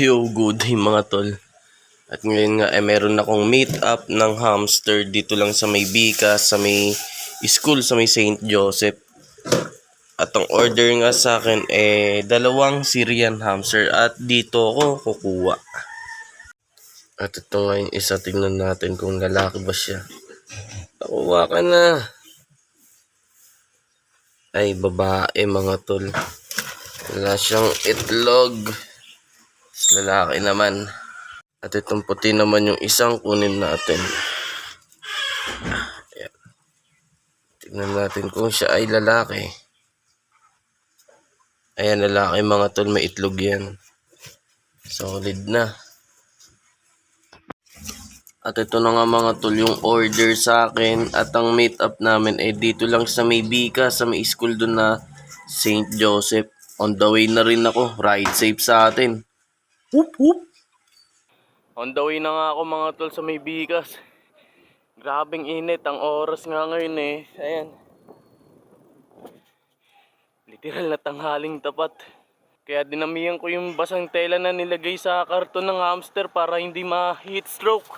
Yo, good day mga tol. At ngayon nga eh meron akong meet up ng hamster dito lang sa may Bika, sa may school sa may St. Joseph. At ang order nga sa akin eh dalawang Syrian hamster at dito ako kukuha. At ito yung isa tingnan natin kung lalaki ba siya. Nakuha ka na. Ay babae mga tol. Wala siyang itlog. Lalaki naman. At itong puti naman yung isang kunin natin. Ayan. Tignan natin kung siya ay lalaki. Ayan, lalaki mga tol, may itlog yan. Solid na. At ito na nga mga tol yung order sa akin at ang meet up namin ay dito lang sa may Bika, sa may school doon na St. Joseph. On the way na rin ako, ride safe sa atin. Whoop whoop! On the way na nga ako mga tol sa may Bikas. Grabing init ang oras nga ngayon eh. Ayan. Literal na tanghaling tapat. Kaya dinamihan ko yung basang tela na nilagay sa karton ng hamster para hindi ma-heat stroke.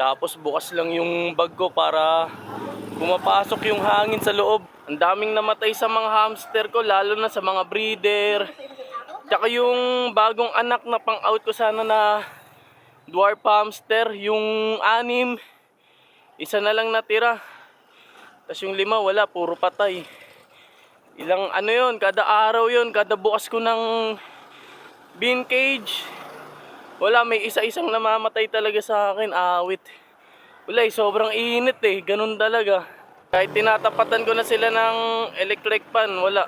Tapos bukas lang yung bag ko para pumapasok yung hangin sa loob. Ang daming namatay sa mga hamster ko, lalo na sa mga breeder. Tsaka yung bagong anak na pang-out ko sana na dwarf hamster, yung anim, isa na lang natira. Tapos yung lima, wala, puro patay. Ilang ano yon kada araw yon kada bukas ko ng bean cage. Wala, may isa-isang namamatay talaga sa akin, awit. Wala, eh, sobrang init eh, ganun talaga. Kahit tinatapatan ko na sila ng electric fan, wala.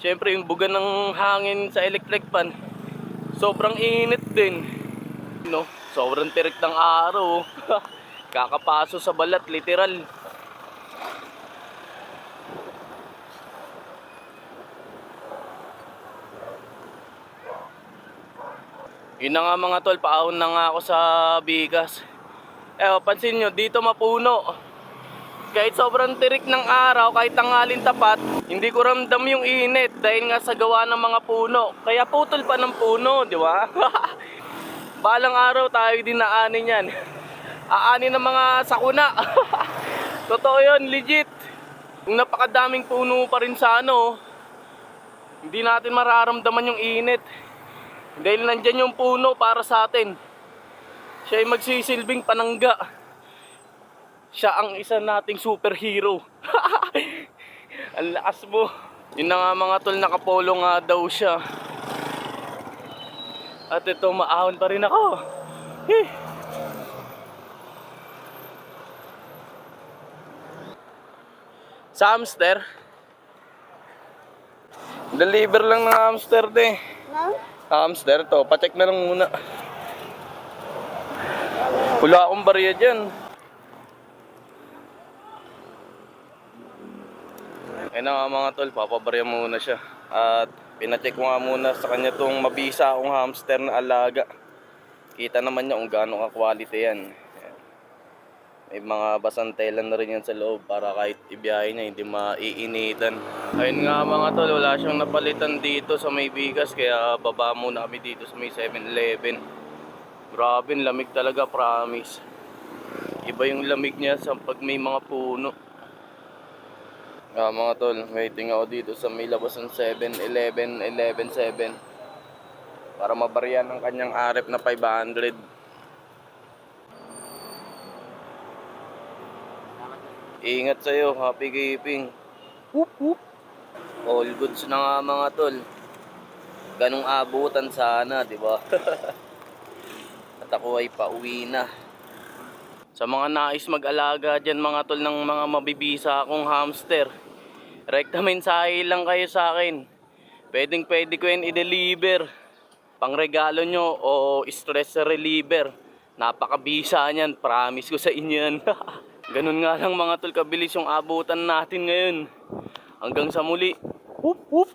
Siyempre, yung buga ng hangin sa electric fan, sobrang init din. No, sobrang tirik ng araw. oh. Kakapaso sa balat, literal. Yun na nga mga tol, paahon na nga ako sa bigas. Eh, pansin nyo, dito mapuno. Kahit sobrang tirik ng araw, kahit tangalin tapat, hindi ko ramdam yung init dahil nga sa gawa ng mga puno. Kaya putol pa ng puno, di ba? Balang araw tayo din naanin yan. Aanin ng mga sakuna. Totoo yun, legit. Kung napakadaming puno pa rin sa ano, hindi natin mararamdaman yung init. Dahil nandyan yung puno para sa atin. Siya ay magsisilbing panangga. Siya ang isa nating superhero. ang lakas mo. Yun na nga mga tol, nakapolo nga daw siya. At ito, maahon pa rin ako. Eh. Sa hamster. Deliver lang ng hamster de. Hamster to, pacheck na lang muna. Wala akong barya dyan. Ayun na nga mga tol, papabarya muna siya. At pinacheck ko nga muna sa kanya tong mabisa akong hamster na alaga. Kita naman niya kung gaano ka quality yan. May mga basantelan na rin yan sa loob para kahit ibiyahe niya hindi maiinitan. Ayun nga mga tol, wala siyang napalitan dito sa may bigas kaya baba muna kami dito sa may 7-Eleven. Grabe, lamig talaga, promise. Iba yung lamig niya sa pag may mga puno. Ah, mga tol, waiting ako dito sa may labas ng 7-Eleven, 11-7 para mabaryan ng kanyang arep na 500. Ingat sa'yo, happy keeping. Whoop whoop. All goods na nga mga tol. Ganong abutan sana, di ba? At ako ay pauwi na. Sa mga nais mag-alaga dyan mga tol ng mga mabibisa akong hamster. Rekta mensahe lang kayo sa akin. Pwedeng pwede ko yan i-deliver. Pang regalo nyo o stress reliever. Napakabisa niyan. Promise ko sa inyo yan. Ganun nga lang mga tol kabilis yung abutan natin ngayon. Hanggang sa muli. Whoop whoop.